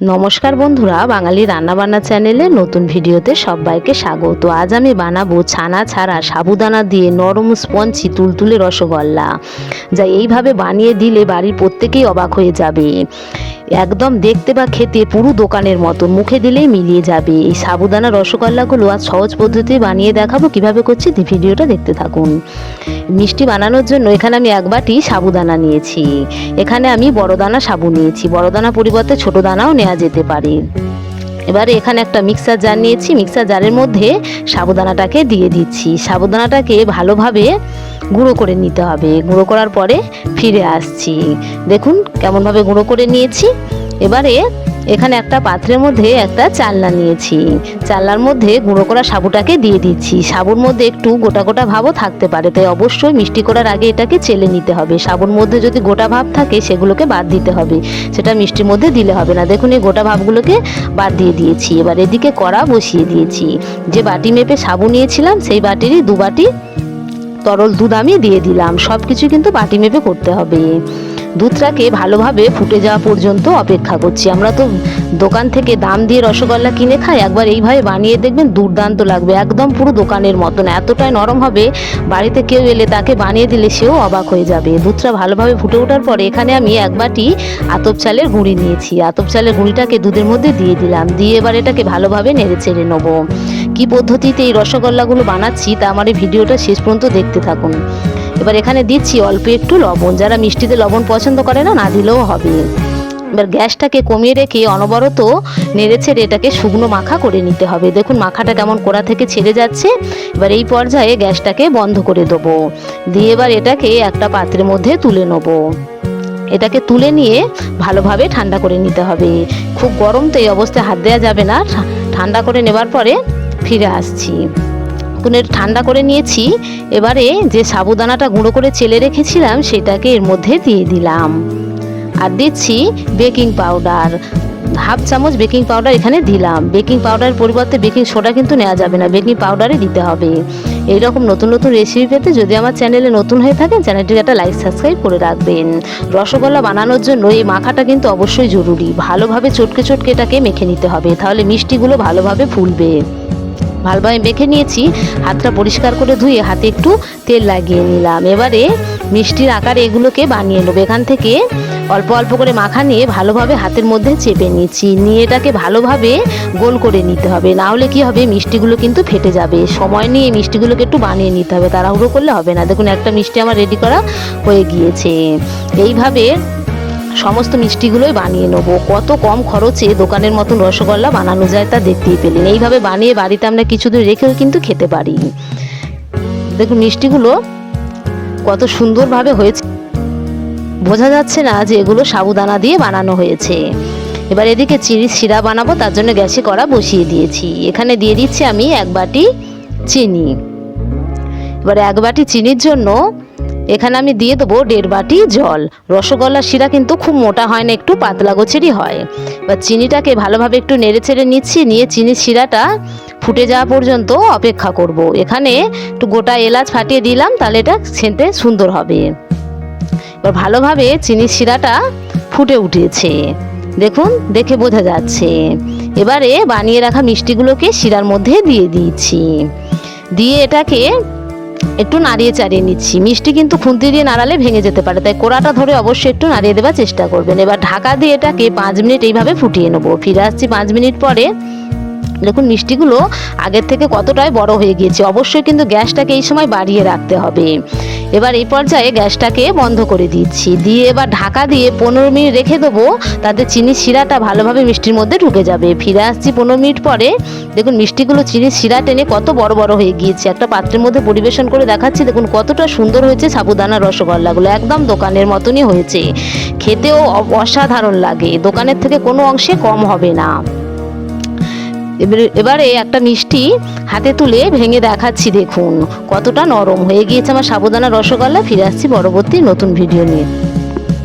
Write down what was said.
নমস্কার বন্ধুরা, বাঙালি রান্নাবান্না চ্যানেলে নতুন ভিডিওতে সবাইকে স্বাগত। আজ আমি বানাবো ছানা ছাড়া সাবুদানা দিয়ে নরম স্পঞ্জি তুলতুলে রসগোল্লা। যা এইভাবে বানিয়ে দিলে বাড়ির প্রত্যেকেই অবাক হয়ে যাবে। একদম দেখতে বা খেতে পুরো দোকানের মতো। মুখে দিলেই মিলিয়ে যাবে। এই সাবুদানা রসগোল্লাগুলো আজ সহজ পদ্ধতি বানিয়ে দেখাবো। কীভাবে করছি ভিডিওটা দেখতে থাকুন। মিষ্টি বানানোর জন্য এখানে আমি এক বাটি সাবুদানা নিয়েছি। এখানে আমি বড় দানা সাবু নিয়েছি। বড় দানা পরিবর্তে ছোট দানাও নেওয়া যেতে পারে। এবারে এখানে একটা মিক্সার জার নিয়েছি। মিক্সার জারের মধ্যে সাবুদানাটাকে দিয়ে দিচ্ছি। সাবুদানাটাকে ভালোভাবে গুঁড়ো করে নিতে হবে। গুঁড়ো করার পরে ফিরে আসছি। দেখুন কেমনভাবে গুঁড়ো করে নিয়েছি। এবারে এখানে একটা পাত্রের মধ্যে একটা চালনা নিয়েছি। চালনার মধ্যে গুঁড়ো করা সাবুটাকে দিয়ে দিচ্ছি। সাবুর মধ্যে একটু গোটা গোটা ভাবও থাকতে পারে, তাই অবশ্যই মিষ্টি করার আগে এটাকে চেলে নিতে হবে। সাবুর মধ্যে যদি গোটা ভাব থাকে, সেগুলোকে বাদ দিতে হবে। সেটা মিষ্টির মধ্যে দিলে হবে না। দেখুন এই গোটা ভাবগুলোকে বাদ দিয়ে দিয়েছি। এবার এদিকে কড়া বসিয়ে দিয়েছি। যে বাটি মেপে সাবু নিয়েছিলাম, সেই বাটিরই দু বাটি তরল দুধ আমি দিয়ে দিলাম। সব কিছু কিন্তু বাটি মেপে করতে হবে। দুধটাকে ভালোভাবে ফুটে যাওয়া পর্যন্ত অপেক্ষা করছি। আমরা তো দোকান থেকে দাম দিয়ে রসগোল্লা কিনে খাই, একবার এইভাবে বানিয়ে দেখবেন দুর্দান্ত লাগবে। একদম পুরো দোকানের মতন। এতটাই নরম হবে, বাড়িতে কেউ এলে তাকে বানিয়ে দিলে সেও অবাক হয়ে যাবে। দুধটা ভালোভাবে ফুটে ওঠার পরে এখানে আমি এক বাটি আতপ চালের গুঁড়ি নিয়েছি। আতপ চালের গুঁড়িটাকে দুধের মধ্যে দিয়ে দিলাম। দিয়ে এবার এটাকে ভালোভাবে নেড়ে চেড়ে নেব। কি পদ্ধতিতে এই রসগোল্লাগুলো বানাচ্ছি তা আমার এই ভিডিওটা শেষ পর্যন্ত দেখতে থাকুন। এবার এখানে দিচ্ছি অল্প একটু লবণ। যারা মিষ্টিতে লবণ পছন্দ করে না না দিলেও হবে। এবার গ্যাসটাকে কমিয়ে রেখে অনবরত নেড়ে ছেড়ে এটাকে শুকনো মাখা করে নিতে হবে। দেখুন মাখাটা কেমন কোড়া থেকে ছেড়ে যাচ্ছে। এবার এই পর্যায়ে গ্যাসটাকে বন্ধ করে দেবো। দিয়ে এবার এটাকে একটা পাত্রের মধ্যে তুলে নেব। এটাকে তুলে নিয়ে ভালোভাবে ঠান্ডা করে নিতে হবে। খুব গরম তো এই অবস্থায় হাত দেওয়া যাবে না। ঠান্ডা করে নেবার পরে ফিরে আসছি। একটু ঠান্ডা করে নিয়েছি, এবারে যে সাবুদানাটা গুঁড়ো করে চেলে রেখেছিলাম, সেটাকে এর মধ্যে দিয়ে দিলাম। আর দিচ্ছি বেকিং পাউডার। হাফ চামচ বেকিং পাউডার এখানে দিলাম। বেকিং পাউডারের পরিবর্তে বেকিং সোডা কিন্তু নেওয়া যাবে না। বেকিং পাউডারই দিতে হবে। এইরকম নতুন নতুন রেসিপি পেতে যদি আমার চ্যানেলে নতুন হয়ে থাকেন, চ্যানেলটিকে একটা লাইক সাবস্ক্রাইব করে রাখবেন। রসগোল্লা বানানোর জন্য এই মাখাটা কিন্তু অবশ্যই জরুরি। ভালোভাবে চটকে চটকে এটাকে মেখে নিতে হবে। তাহলে মিষ্টিগুলো ভালোভাবে ফুলবে। ভালোভাবে মেখে নিয়েছি। হাতটা পরিষ্কার করে ধুয়ে হাতে একটু তেল লাগিয়ে নিলাম। এবারে মিষ্টির আকারে এগুলোকে বানিয়ে নেব। এখান থেকে অল্প অল্প করে মাখা নিয়ে ভালোভাবে হাতের মধ্যে চেপে নিচ্ছি নিয়ে এটাকে ভালোভাবে গোল করে নিতে হবে। না হলে কি হবে? মিষ্টিগুলো কিন্তু ফেটে যাবে। সময় নিয়ে মিষ্টিগুলোকে একটু বানিয়ে নিতে হবে। তাড়াহুড়ো করলে হবে না। দেখুন, একটা মিষ্টি আমার রেডি করা হয়ে গিয়েছে। এইভাবে সমস্ত মিষ্টিগুলোই বানিয়ে নেব। কত কম খরচে দোকানের মতন রসগোল্লা বানানো যায় তা দেখতেই পেলেন। এইভাবে বানিয়ে বাড়িতে আমরা কিছুদিন রেখেও কিন্তু খেতে পারি দেখুন, মিষ্টিগুলো কত সুন্দরভাবে হয়েছে। বোঝা যাচ্ছে না যে এগুলো সাবুদানা দিয়ে বানানো হয়েছে। এবার এদিকে চিনি শিরা বানাবো, তার জন্য গ্যাসে কড়া বসিয়ে দিয়েছি। এখানে দিয়ে দিচ্ছি আমি এক বাটি চিনি। এবার এক বাটি চিনির জন্য এখানে আমি দিয়ে দেবো দেড় বাটি জল। রসগোল্লার শিরা কিন্তু খুব মোটা হয় না, একটু পাতলা গোছেরই হয়। এবার চিনিটাকে ভালোভাবে একটু নেড়ে ছেড়ে নিচ্ছি, নিয়ে চিনির শিরাটা ফুটে যাওয়া পর্যন্ত অপেক্ষা করব। এখানে একটু গোটা এলাচ ফাটিয়ে দিলাম, তাহলে এটা সেন্টে সুন্দর হবে। এবার ভালোভাবে চিনির শিরাটা ফুটে উঠেছে। দেখুন, দেখে বোঝা যাচ্ছে। এবারে বানিয়ে রাখা মিষ্টিগুলোকে শিরার মধ্যে দিয়ে দিয়েছি দিয়ে এটাকে একটু নাড়িয়ে চাড়িয়ে নিচ্ছি। মিষ্টি কিন্তু খুন্তি দিয়ে নাড়ালে ভেঙে যেতে পারে, তাই কোড়াটা ধরে অবশ্যই একটু নাড়িয়ে দেওয়ার চেষ্টা করবেন। এবার ঢাকা দিয়ে এটাকে পাঁচ মিনিট এইভাবে ফুটিয়ে নেব। ফিরে আসছি পাঁচ মিনিট পরে। দেখুন, মিষ্টিগুলো আগের থেকে কতটাই বড় হয়ে গিয়েছে। অবশ্যই কিন্তু গ্যাসটাকে এই সময় বাড়িয়ে রাখতে হবে। এবার এই পর্যায়ে গ্যাসটাকে বন্ধ করে দিচ্ছি। দিয়ে এবার ঢাকা দিয়ে পনেরো মিনিট রেখে দেবো। তাতে চিনি শিরাটা ভালোভাবে মিষ্টির মধ্যে ঢুকে যাবে। ফিরে আসছি পনেরো মিনিট পরে। দেখুন, মিষ্টিগুলো চিনির শিরা টেনে কত বড় বড় হয়ে গিয়েছে। একটা পাত্রের মধ্যে পরিবেশন করে দেখাচ্ছি। দেখুন, কতটা সুন্দর হয়েছে সাবুদানা রসগোল্লাগুলো। একদম দোকানের মতনই হয়েছে। খেতেও অসাধারণ লাগে। দোকানের থেকে কোনো অংশে কম হবে না। এবারে একটা মিষ্টি হাতে তুলে ভেঙে দেখাচ্ছি, দেখুন। কতটা নরম। হয়ে গিয়েছে আমার সাবুদানা রসগোল্লা। ফিরে আসছি পরবর্তী নতুন ভিডিও নিয়ে।